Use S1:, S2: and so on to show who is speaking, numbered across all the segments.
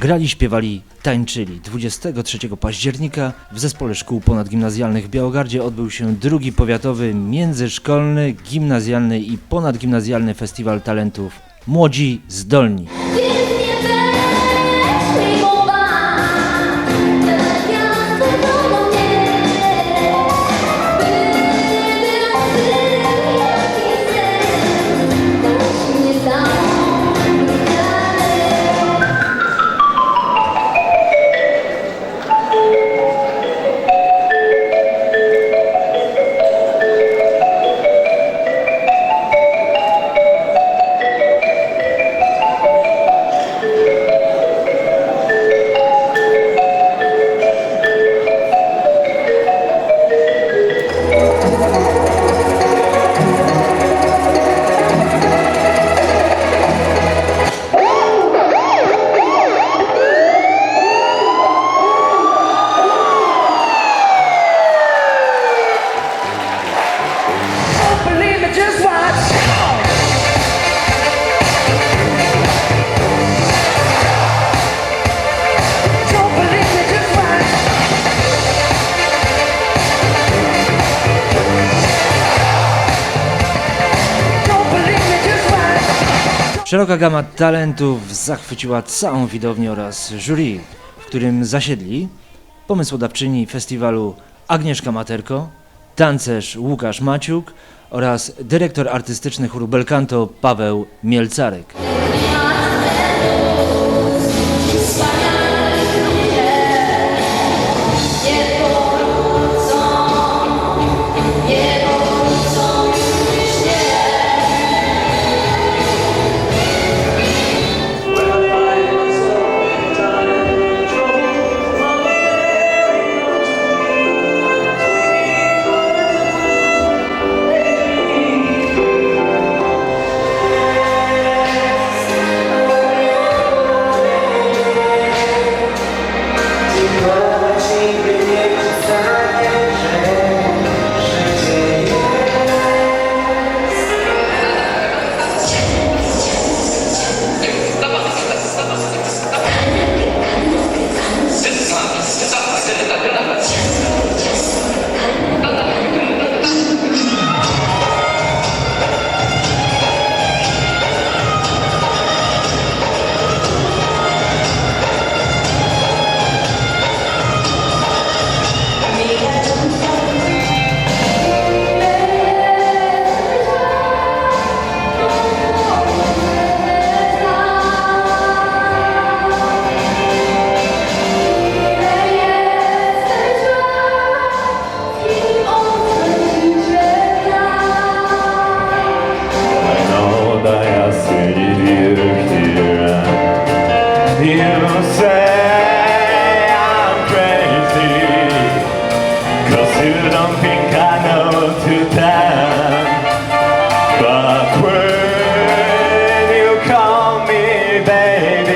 S1: grali, śpiewali, tańczyli. 23 października w Zespole Szkół Ponadgimnazjalnych w Białogardzie odbył się drugi powiatowy, międzyszkolny, gimnazjalny i ponadgimnazjalny festiwal talentów Młodzi Zdolni. Szeroka gama talentów zachwyciła całą widownię oraz jury, w którym zasiedli pomysłodawczyni festiwalu Agnieszka Materko, tancerz Łukasz Maciuk oraz dyrektor artystyczny chóru Belcanto Paweł Mielcarek.
S2: Baby,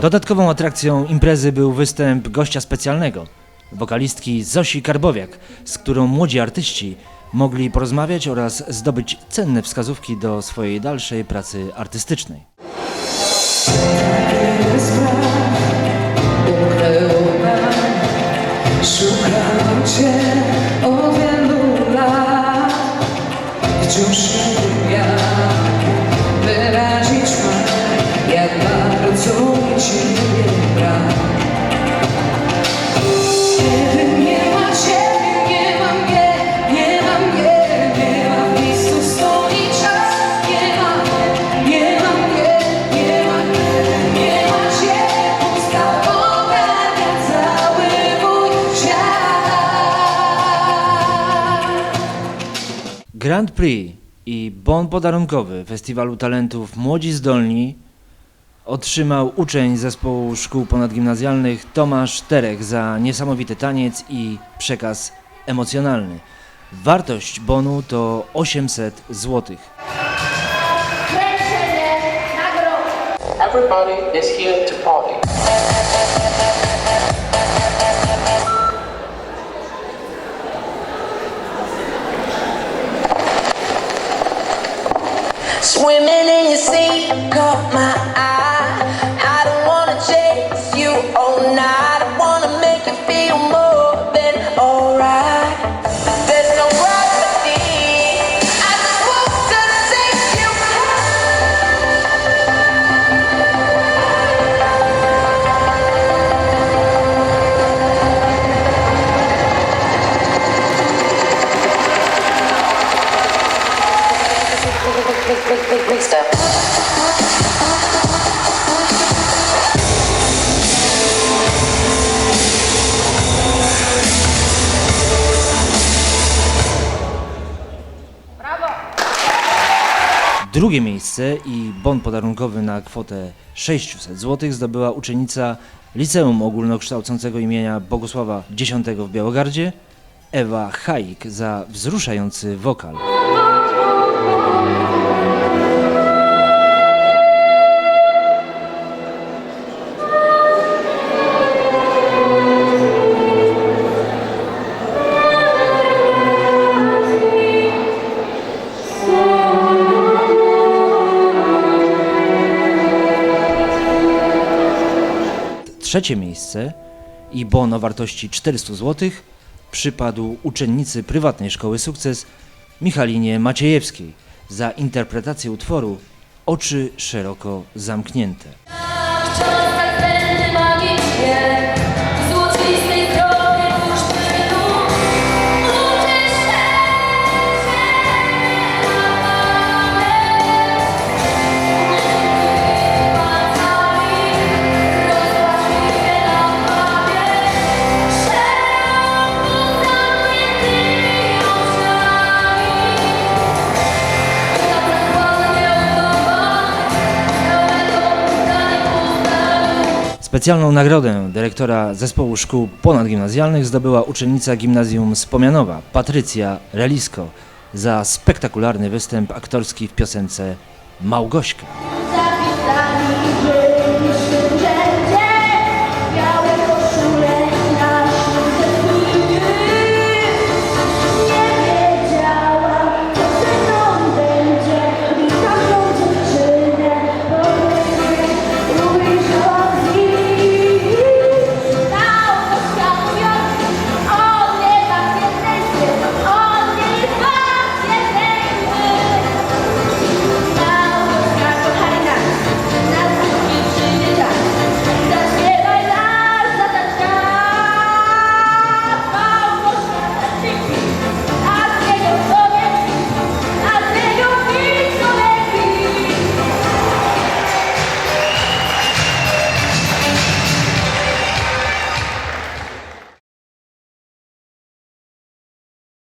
S1: Dodatkową atrakcją imprezy był występ gościa specjalnego, wokalistki Zosi Karbowiak, z którą młodzi artyści mogli porozmawiać oraz zdobyć cenne wskazówki do swojej dalszej pracy artystycznej. Grand Prix i bon podarunkowy Festiwalu Talentów Młodzi Zdolni otrzymał uczeń zespołu szkół ponadgimnazjalnych Tomasz Terek za niesamowity taniec i przekaz emocjonalny. Wartość bonu to 800 zł.
S3: Everybody is here to party.
S4: Swimming in your sea caught my eye.
S1: Drugie miejsce i bon podarunkowy na kwotę 600 zł zdobyła uczennica Liceum Ogólnokształcącego imienia Bogusława X w Białogardzie, Ewa Haik za wzruszający wokal. Trzecie miejsce i bon o wartości 400 zł przypadł uczennicy prywatnej szkoły Sukces Michalinie Maciejewskiej za interpretację utworu Oczy szeroko zamknięte. Specjalną nagrodę dyrektora zespołu szkół ponadgimnazjalnych zdobyła uczennica gimnazjum z Pomianowa, Patrycja Relisko, za spektakularny występ aktorski w piosence Małgośka.
S5: Zapisani